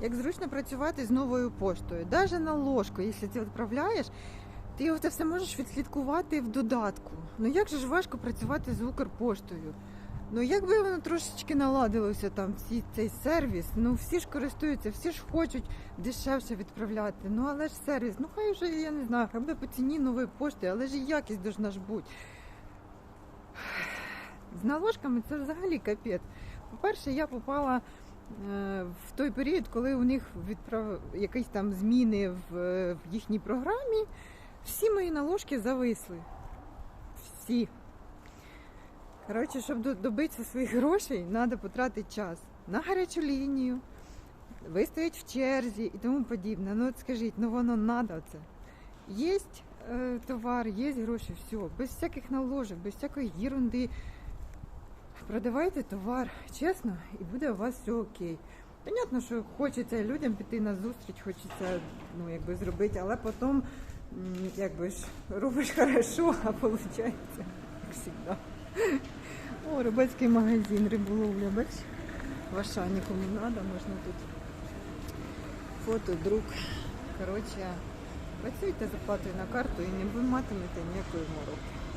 як зручно працювати з новою поштою. Навіть на ложку, якщо ти відправляєш, ти це все можеш відслідкувати в додатку. Ну як же ж важко працювати з Укрпоштою? Ну якби воно трошечки наладилося там ці, цей сервіс, ну всі ж користуються, всі ж хочуть дешевше відправляти. Ну але ж сервіс, ну хай вже я не знаю, хай буде по ціні нової пошти, але ж і якість должна ж бути. З наложками це взагалі капець. По-перше, я попала е, той період, коли у них відправ... якісь там зміни в, в їхній програмі. Всі мої наложки зависли. Всі. Коротше, щоб добитися своїх грошей, треба потратити час на гарячу лінію, вистоять в черзі і тому подібне. Ну от скажіть, ну воно треба це. Є е, товар, є гроші, все, без всяких наложок, без всякої ерунди. Продавайте товар чесно, і буде у вас все окей. Понятно, що хочеться людям піти на зустріч, хочеться ну, якби зробити, але потім якби ж робиш хорошо, а виходить, як завжди. О, рибацький магазин, риболовля, бач? В Ашані кому треба, можна тут фото, друк. Коротше, працюйте з оплатою на карту і не ви матимете ніякої мороки.